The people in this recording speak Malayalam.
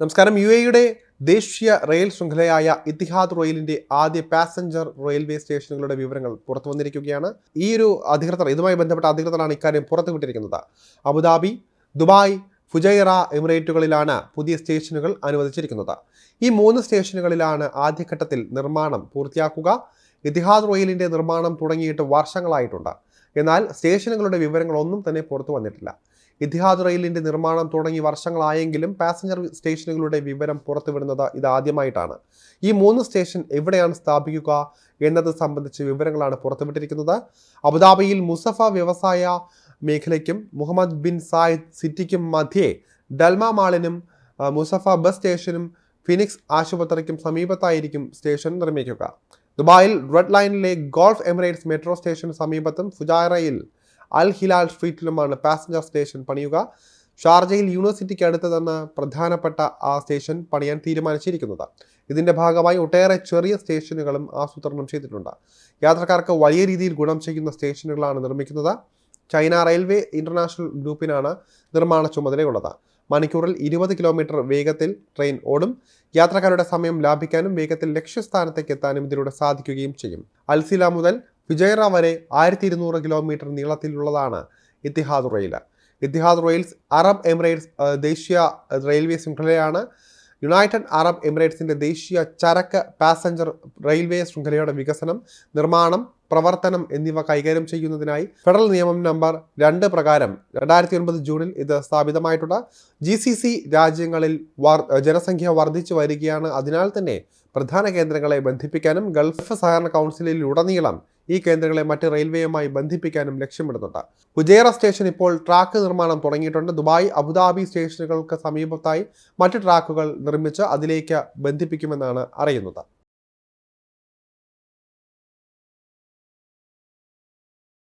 നമസ്കാരം. യു എയുടെ ദേശീയ റെയിൽ ശൃംഖലയായ ഇത്തിഹാദ് റോയിലിന്റെ ആദ്യ പാസഞ്ചർ റെയിൽവേ സ്റ്റേഷനുകളുടെ വിവരങ്ങൾ പുറത്തു വന്നിരിക്കുകയാണ്. ഈ ഒരു അധികൃതർ ഇതുമായി ബന്ധപ്പെട്ട അധികൃതരാണ് ഇക്കാര്യം പുറത്തുവിട്ടിരിക്കുന്നത്. അബുദാബി ദുബായ് ഫുജൈറ എമിറേറ്റുകളിലാണ് പുതിയ സ്റ്റേഷനുകൾ അനുവദിച്ചിരിക്കുന്നത്. ഈ മൂന്ന് സ്റ്റേഷനുകളിലാണ് ആദ്യഘട്ടത്തിൽ നിർമ്മാണം പൂർത്തിയാക്കുക. ഇതിഹാദ് റോയിലിന്റെ നിർമ്മാണം തുടങ്ങിയിട്ട് വർഷങ്ങളായിട്ടുണ്ട്. എന്നാൽ സ്റ്റേഷനുകളുടെ വിവരങ്ങളൊന്നും തന്നെ പുറത്തു വന്നിട്ടില്ല. ഇത്തിഹാദ് റെയിലിന്റെ നിർമ്മാണം തുടങ്ങി വർഷങ്ങളായെങ്കിലും പാസഞ്ചർ സ്റ്റേഷനുകളുടെ വിവരം പുറത്തുവിടുന്നത് ഇതാദ്യമായിട്ടാണ്. ഈ മൂന്ന് സ്റ്റേഷൻ എവിടെയാണ് സ്ഥാപിക്കുക എന്നത് സംബന്ധിച്ച് വിവരങ്ങളാണ് പുറത്തുവിട്ടിരിക്കുന്നത്. അബുദാബിയിൽ മുസഫ വ്യവസായ മേഖലയ്ക്കും മുഹമ്മദ് ബിൻ സായിദ് സിറ്റിക്കും മധ്യേ ഡൽമ മാളിനും മുസഫ ബസ് സ്റ്റേഷനും ഫിനിക്സ് ആശുപത്രിക്കും സമീപത്തായിരിക്കും സ്റ്റേഷൻ നിർമ്മിക്കുക. ദുബായിൽ റെഡ് ലൈനിലെ ഗോൾഫ് എമിറേറ്റ്സ് മെട്രോ സ്റ്റേഷന് സമീപത്തും ഫുജാറയിൽ അൽ ഹിലാൽ സ്ട്രീറ്റിലുമാണ് പാസഞ്ചർ സ്റ്റേഷൻ പണിയുക. ഷാർജയിൽ യൂണിവേഴ്സിറ്റിക്ക് അടുത്ത് തന്നെ പ്രധാനപ്പെട്ട ആ സ്റ്റേഷൻ പണിയാൻ തീരുമാനിച്ചിരിക്കുന്നത്. ഇതിന്റെ ഭാഗമായി ഒട്ടേറെ ചെറിയ സ്റ്റേഷനുകളും ആസൂത്രണം ചെയ്തിട്ടുണ്ട്. യാത്രക്കാർക്ക് വലിയ രീതിയിൽ ഗുണം ചെയ്യുന്ന സ്റ്റേഷനുകളാണ് നിർമ്മിക്കുന്നത്. ചൈന റെയിൽവേ ഇന്റർനാഷണൽ ഗ്രൂപ്പിനാണ് നിർമ്മാണ ചുമതലയുള്ളത്. മണിക്കൂറിൽ ഇരുപത് കിലോമീറ്റർ വേഗത്തിൽ ട്രെയിൻ ഓടും. യാത്രക്കാരുടെ സമയം ലാഭിക്കാനും വേഗത്തിൽ ലക്ഷ്യസ്ഥാനത്തേക്ക് എത്താനും ഇതിലൂടെ സാധിക്കുകയും ചെയ്യും. അൽസില മുതൽ ഫിജൈറ വരെ ആയിരത്തി ഇരുന്നൂറ് kilometre നീളത്തിലുള്ളതാണ് Etihad rail. Etihad rails Arab Emirates ദേശീയ റെയിൽവേ ശൃംഖലയാണ്. യുണൈറ്റഡ് അറബ് എമിറേറ്റ്സിന്റെ ദേശീയ ചരക്ക് പാസഞ്ചർ റെയിൽവേ ശൃംഖലയുടെ വികസനം നിർമ്മാണം പ്രവർത്തനം എന്നിവ കൈകാര്യം ചെയ്യുന്നതിനായി ഫെഡറൽ നിയമം നമ്പർ രണ്ട് പ്രകാരം രണ്ടായിരത്തി ഒൻപത് ജൂണിൽ ഇത് സ്ഥാപിതമായിട്ടുണ്ട്. ജി സി സി രാജ്യങ്ങളിൽ ജനസംഖ്യ വർദ്ധിച്ചു വരികയാണ്. അതിനാൽ തന്നെ പ്രധാന കേന്ദ്രങ്ങളെ ബന്ധിപ്പിക്കാനും ഗൾഫ് സഹകരണ കൗൺസിലിലുടനീളം ഈ കേന്ദ്രങ്ങളെ മറ്റ് റെയിൽവേയുമായി ബന്ധിപ്പിക്കാനും ലക്ഷ്യമിടുന്നുണ്ട്. ഉജേറ സ്റ്റേഷൻ ഇപ്പോൾ ട്രാക്ക് നിർമ്മാണം തുടങ്ങിയിട്ടുണ്ട്. ദുബായ് അബുദാബി സ്റ്റേഷനുകൾക്ക് സമീപത്തായി മറ്റ് ട്രാക്കുകൾ നിർമ്മിച്ച് അതിലേക്ക് ബന്ധിപ്പിക്കുമെന്നാണ് അറിയുന്നത്.